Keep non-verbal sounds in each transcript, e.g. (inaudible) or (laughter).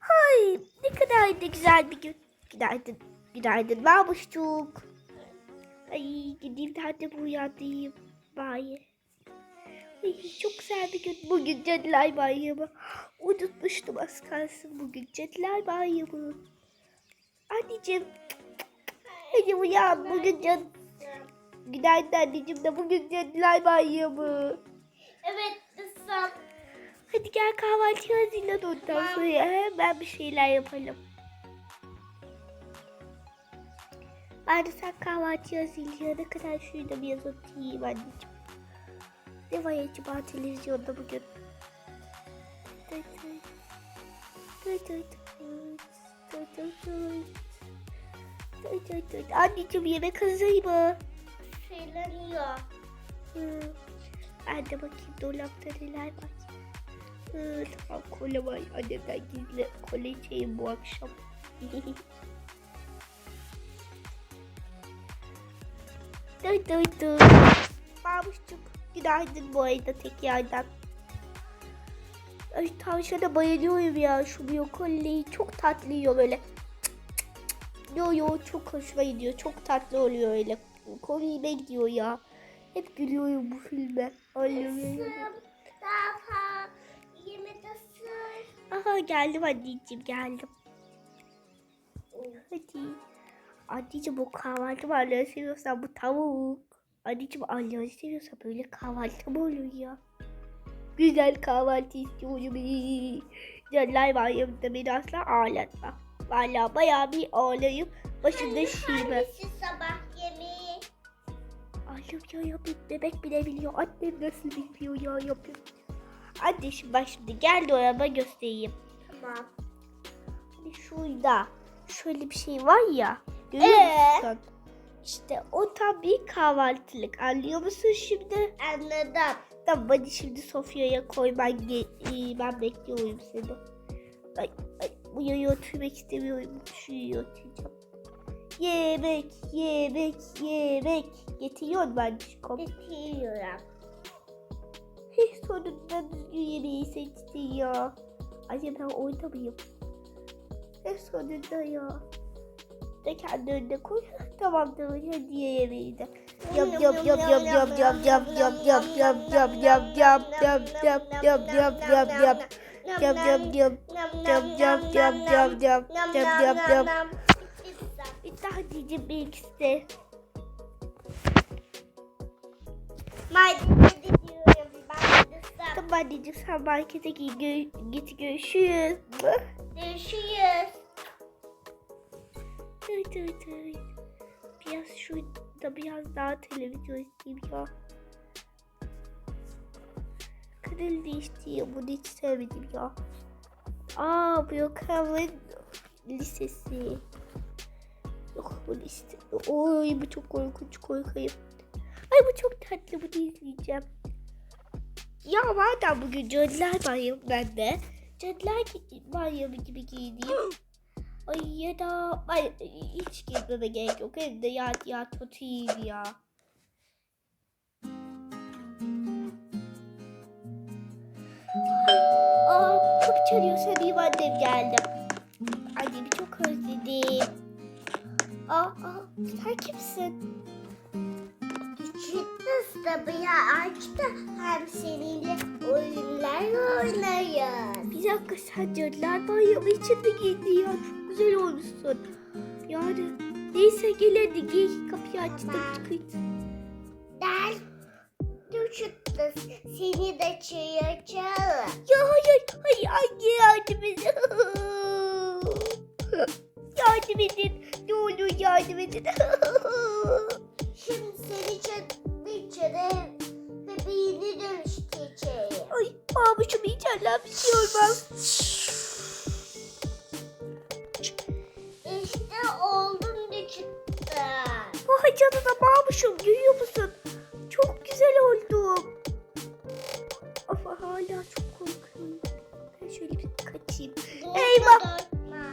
Hay ne kadar da güzel bir gün. Günaydın. Günaydın Mahmuşçuk. Ay gideyim de hadi bu uyandayım. Bari. Ay, çok güzel bir gün. Bugün Cadılar Bayramı. Unutmuştum az kalsın bugün Cadılar Bayramı. Anneciğim. Hadi uyan bugün cad... Günaydın anneciğim de bugün Cadılar Bayramı. Evet. Hadi gel kahvaltı hazırlan ondan sonra hemen bir şeyler yapalım. Ben de sen kahvaltı hazırlayana kadar şurada biraz oturayım anneciğim. Ne var acaba televizyonda bugün? Anneciğim yemek hazır mı? Söyleniyor. Hı. Ben de bakayım dolapta neler var. Hı, tamam kola var. Annemden gizli içeyim bu akşam. (laughs) dur dur dur. Babuşçuk günaydın bu arada tekrardan. Ay tavşana bayılıyorum ya şu brokoliyi çok tatlı yiyor böyle. Yo yo çok hoşuma gidiyor. Çok tatlı oluyor öyle. Komiğime gidiyor ya. Hep gülüyorum bu filme. Allah'ım. Aha geldim anneciğim geldim. Hadi. Anneciğim bu kahvaltı var. Ne seviyorsan bu tavuk. Anneciğim Allah'ı seviyorsa böyle kahvaltı mı olur ya? Güzel kahvaltı istiyorum. Canlar var yanımda beni asla ağlatma. Valla bayağı bir ağlayıp başında şive. Hangisi sabah yemeği? Allah'ım ya yapayım. Bebek bile biliyor. Annem nasıl bilmiyor ya yapayım. Anne şimdi bak şimdi gel de oraya göstereyim. Tamam. Hani şurada şöyle bir şey var ya. Görüyor Ee? musun? İşte o tam bir kahvaltılık. Anlıyor musun şimdi? Anladım. Tamam hadi şimdi sofyaya koy. Ben, ge- ee, ben bekliyorum seni. Ay, ay, bu yaya oturmak istemiyorum. Şuraya oturacağım. Yemek, yemek, yemek. Getiriyor ben çıkom. Getiriyorum. Hey, sonunda düzgün yemeği seçti ya. Acaba ben orada mıyım? Hey, sonunda ya. De kendi önüne koy. Tamam tamam hadi ye yemeği de. Yap yap yap yap yap yap yap yap yap yap yap yap yap yap yap yap yap yap yap Yap yap yap yap yap yap yap yap yap yap yap Bir daha diyeceğim bir ikisi. Tamam anneciğim sen markete gö- git görüşürüz. Görüşürüz. Dur dur dur. Biraz şurada biraz daha televizyon izleyeyim ya. Kanal değiştiriyor bunu hiç sevmedim ya. Aa bu yok hemen lisesi. Yok bu liste. Oy bu çok korkunç korkayım. Ay bu çok tatlı bunu izleyeceğim. Ya madem bugün Cadılar Bayramı ben de Cadılar Bayramı gibi giyineyim. (gasps) Ay ya da ay, hiç girmeme gerek yok. Hem de ya ya tutayım ya. (gasps) Aa kapı çalıyor sanayım annem geldi. Annemi çok özledim. Aa, aa sen kimsin? Küçük kız da. Hem seninle oyunlar oynayın. Bir dakika sen Cadılar Bayramı için giydin ya? Çok güzel olmuşsun. Yani neyse gel hadi giy. Kapıyı açtım çıkayım. Der küçük kız seni de çayacağım. Ya hayır, hayır anne yardım edin. (laughs) yardım edin. Ne olur yardım edin. (laughs) Şimdi seni çok kere bebeğini dönüştüreceğim. Ay babuşum inşallah bir şey olmaz. İşte oldum küçük kız. Vay canına babuşum görüyor musun? Çok güzel oldum. Ama hala çok korkuyorum. Ben şöyle bir kaçayım. Eyvah! Korkma.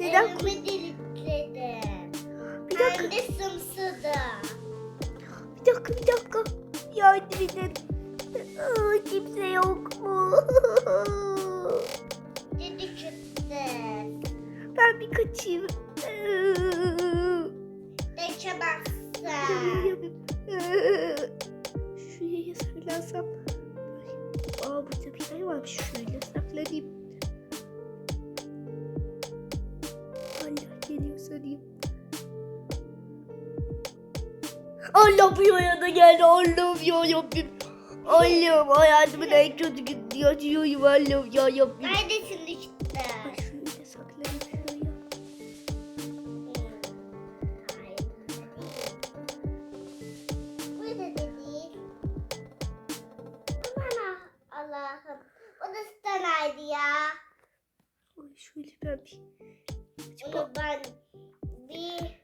Neden? Evimi. Bir dakika, Ben de sımsıdım. Dakika, bir dakika. Yardım edin. Aa, kimse yok mu? (laughs) Dedi çıktı. ben bir kaçayım. Geçemezsin. Şuraya saklansam. Allah bu yana geldi. Allah'ım ya Rabbim. Allah'ım hayatımın en kötü günü yaşıyorum. Allah'ım ya Rabbim. Neredesin. Aman Allah'ım. Odası da nerede ya? Ay şöyle ben bir Onu ben bir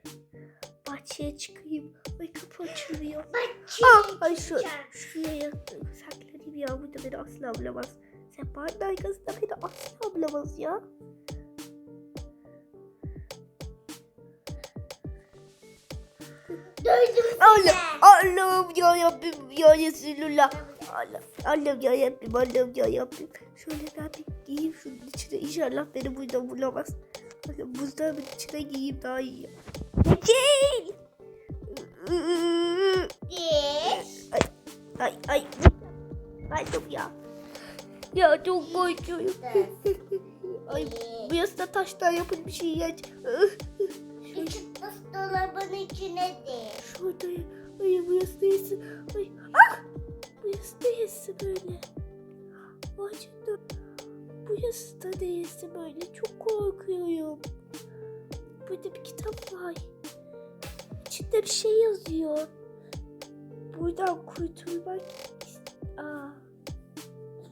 bahçeye çıkayım. Kapı açılmıyor. bahçeye Ah, ay şu, şuraya saklanayım ya. Burada beni asla bulamaz. Sen bana arkasında beni asla bulamaz ya. Duydum. Allah, Allah'ım ya Rabbim ya Resulullah. Allah, Allah'ım ya Rabbim, Allah'ım ya Rabbim. Şöyle ben bir giyeyim şunun içine. İnşallah beni burada bulamaz. Böyle buzdolabının içine giyeyim daha iyi. Çekil! Ay ay. Kaldım ya. Ya çok korkuyorum. ay bu yasta taştan yapılmış şey ya. Küçük buzdolabının içine diş. Şurada. Ay bu yasta yesin. Ay ah! Bu yasta yesin böyle. Ay canım. Bu yasta da yesin böyle. Çok korkuyorum. Burada bir kitap var. İçinde bir şey yazıyor. Buradan kurtulmak Aa.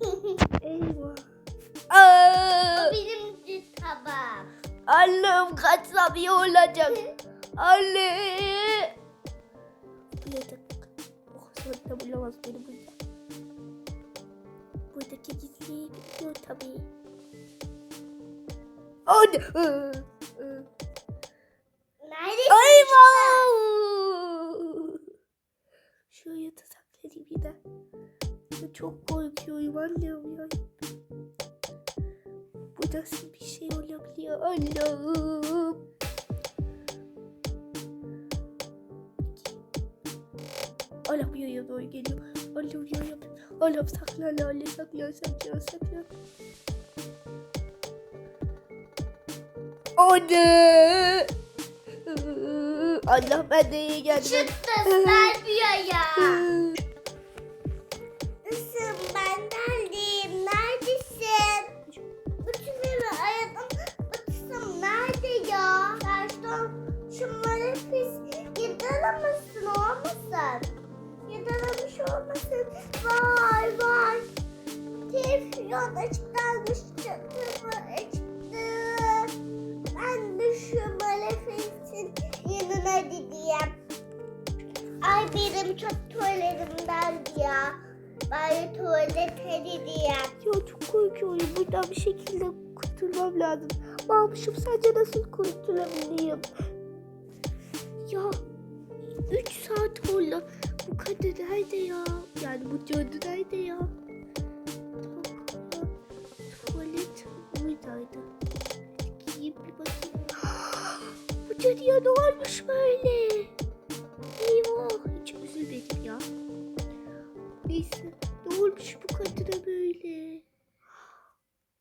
(laughs) Eyvah. Aa, o benim tabağım. Allah'ım kaçsam iyi olacak. (laughs) Anne. Bu yatak. Oh sonunda bulamaz beni burada. Buradaki gizliyi biliyor tabii. Anne. Çok korkuyorum Allah'ım ya. Bu nasıl bir şey olabiliyor Allah'ım. Allah bu yaya doğru geliyor. Allah'ım ya Rabbim. Allah'ım sakla Allah sakla sakla sakla. Anne. Allah ben de iyi geldim. Çıktı Serbiya ya. (laughs) yedalamasın olmasın. Yedalamış olmasın. Vay vay. Telefon açıklanmış çatımı açtı. Ben de şu malefetin yanına gideyim. Ay benim çok tuvaletimden ya. Bari tuvalete gideyim. Ya çok korkuyorum. Buradan bir şekilde kurtulmam lazım. Mahmuşum sence nasıl kurtulabilirim? Ya 3 saat oldu. Bu kadın nerede ya? Yani bu cadı nerede ya? Tuvalet buradaydı. Gideyim bir bakayım. (gasps) bu cadıya ne olmuş böyle? Eyvah. Hiç üzülmedim ya. Neyse. Ne olmuş bu kadına böyle?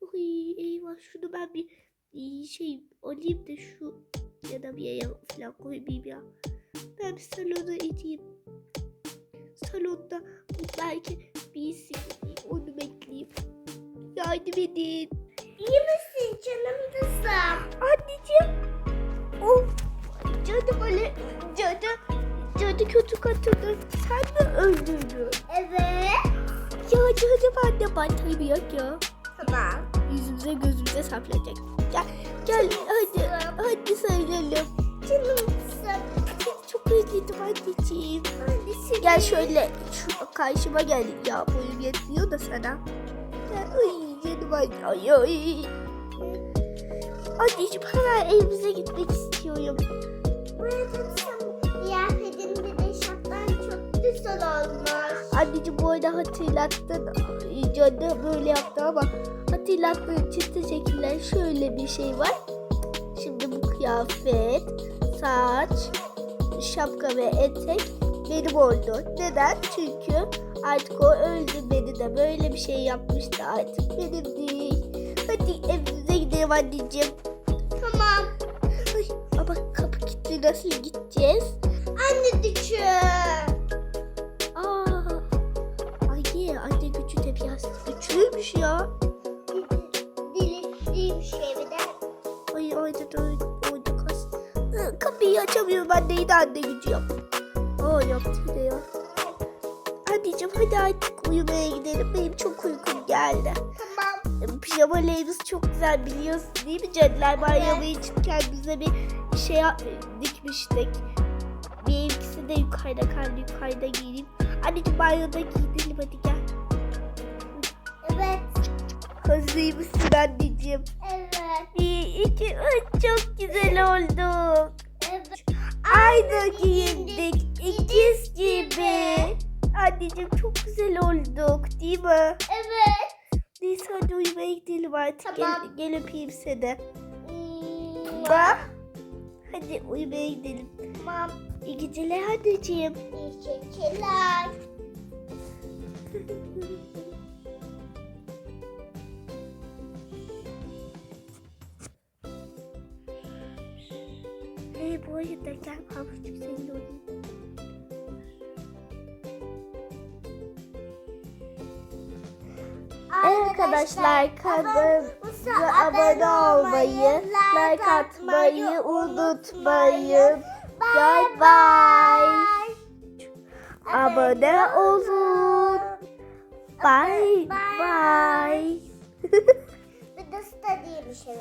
Oy eyvah şunu ben bir şey alayım da şu ya bir yere falan koymayayım ya. Ben bir salona edeyim. Salonda belki birisi onu bekleyeyim. Yardım edin. İyi misin canım kızım? Anneciğim. Oh cadı böyle cadı cadı kötü kadını sen mi öldürdün? Evet. Ya cadı ben de baltayı yok ya. Tamam. yüzümüze gözümüze saplayacak. Gel, gel hadi, hadi sayalım. Canım kızım. Gel şöyle şu karşıma gel ya boyum yetmiyor da sana. Ay canım anne. Anneciğim hemen evimize gitmek istiyorum. Anneciğim bu arada hatırlattın. Ay, Canım böyle yaptı ama hatırlattığın için teşekkürler. Şöyle bir şey var. Şimdi bu kıyafet, saç, şapka ve etek benim oldu. Neden? Çünkü artık o öldü beni de böyle bir şey yapmıştı artık benim değil. Hadi evimize gidelim anneciğim. Tamam. Ay, ama kapı kilitli nasıl gideceğiz? Anne düşün. Aa, ay anne gücü de biraz güçlüymüş ya. Dili şey bir de. Kapıyı açamıyorum anne yine anne gücü yap. Aa yaptı yine ya. Anneciğim hadi artık uyumaya gidelim. Benim çok uykum geldi. Tamam. Pijamalarımız çok güzel biliyorsun değil mi Cadılar Bayramı için kendimize bir şey dikmiştik. Bir ikisi de yukarıda kaldı yukarıda giyeyim. Anneciğim banyoda giyinelim hadi gel. Evet. Hazır mısın anneciğim? Evet. Bir, iki, üç çok güzel olduk. Aynı giyindik ikiz gibi. Anneciğim çok güzel olduk değil mi? Evet. Neyse hadi uyumaya gidelim artık. Gel, Tamam. gel öpeyim seni. Bak. Hadi uyumaya gidelim. Tamam. İyi geceler anneciğim. Teşekkürler. Hey (laughs) gel havuççuk seninle oynayayım. Arkadaşlar kanalımıza abone olmayı, like atmayı unutmayın. Bye bye. Abone olun. Bye bye. Bir de diye bir şey.